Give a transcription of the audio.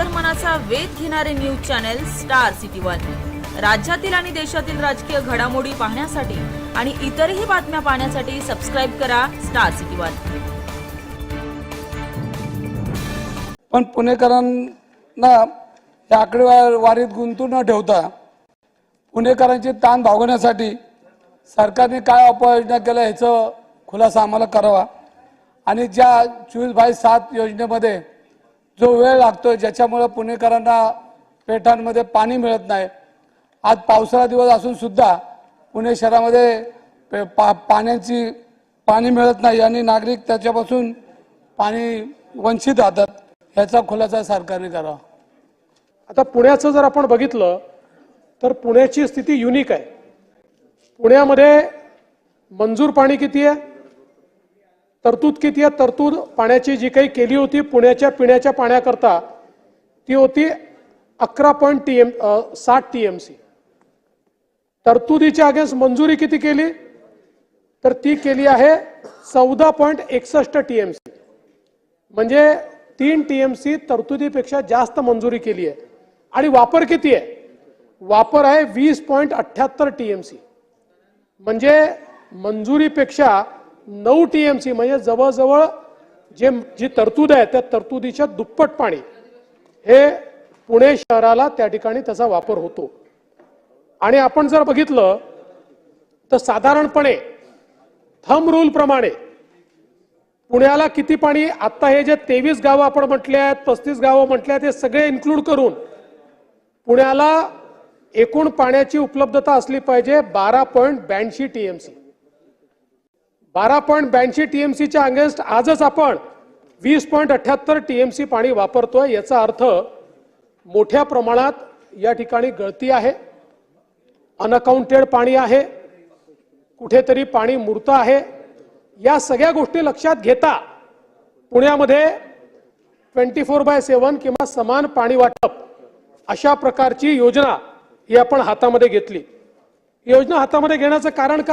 अंतर्मनाचा वेध घेणारे news channel star city one. राज्यातील आणि देशातील राजकीय घडामोडी पाहण्यासाठी आणि इतरही बातम्या पाहण्यासाठी सबस्क्राईब करा स्टार सिटी वन. पण पुणेकरांना या आकडेवारीत गुंतून न ठेवता पुणेकरांची ताण भागवण्यासाठी सरकारने काय उपाययोजना केल्या ह्याचं खुलासा आम्हाला करावा. आणि ज्या चोवीस बाय सात योजनेमध्ये जो वेळ लागतोय ज्याच्यामुळं पुणेकरांना पेठांमध्ये पाणी मिळत नाही. आज पावसाळा दिवस असून सुद्धा पुणे शहरामध्ये पे- पा पाण्याची पाणी मिळत नाही. आणि नागरिक त्याच्यापासून पाणी वंचित राहतात. ह्याचा खुलासा सरकारने करावा. आता पुण्याचं जर आपण बघितलं तर पुण्याची स्थिती युनिक आहे. पुण्यामध्ये मंजूर पाणी किती आहे? तरतूद किती आहे? तरतूद पाण्याची जी काही केली होती पुण्याच्या पिण्याच्या पाण्याकरता ती होती अकरा पॉईंट टी एम साठ टी एम सी तरतुदीच्या अगेन्स्ट मंजुरी किती केली? तर ती केली आहे चौदा पॉईंट एकसष्ट टी एम सी म्हणजे तीन टी एम सी तरतुदीपेक्षा जास्त मंजुरी केली आहे. आणि वापर किती आहे? वापर आहे वीस पॉईंट अठ्ठ्याहत्तर टी एम सी म्हणजे मंजुरीपेक्षा नऊ टी एम सी म्हणजे जवळजवळ जे जी तरतूद आहे त्या तरतुदीच्या दुप्पट पाणी हे पुणे शहराला त्या ठिकाणी त्याचा वापर होतो. आणि आपण जर बघितलं तर साधारणपणे थम रूल प्रमाणे पुण्याला किती पाणी आत्ता हे जे तेवीस गावं आपण म्हटले आहेत पस्तीस गावं म्हटले आहेत हे सगळे इन्क्लूड करून पुण्याला एकूण पाण्याची उपलब्धता असली पाहिजे बारा पॉईंट ब्याऐंशी टी एम सी बारा पॉईंट ब्याऐंशी टीएमसीच्या अगेन्स्ट आजच आपण वीस पॉईंट अठ्याहत्तर टीएमसी पाणी वापरतोय याचा अर्थ मोठ्या प्रमाणात या ठिकाणी गळती आहे अनअकाउंटेड पाणी आहे कुठेतरी पाणी मूर्त आहे. या सगळ्या गोष्टी लक्षात घेता पुण्यामध्ये ट्वेंटी फोर बाय सेवन किंवा समान पाणी वाटप अशा प्रकारची योजना ही आपण हातामध्ये घेतली. योजना हातामध्ये घेण्याचं कारण काय?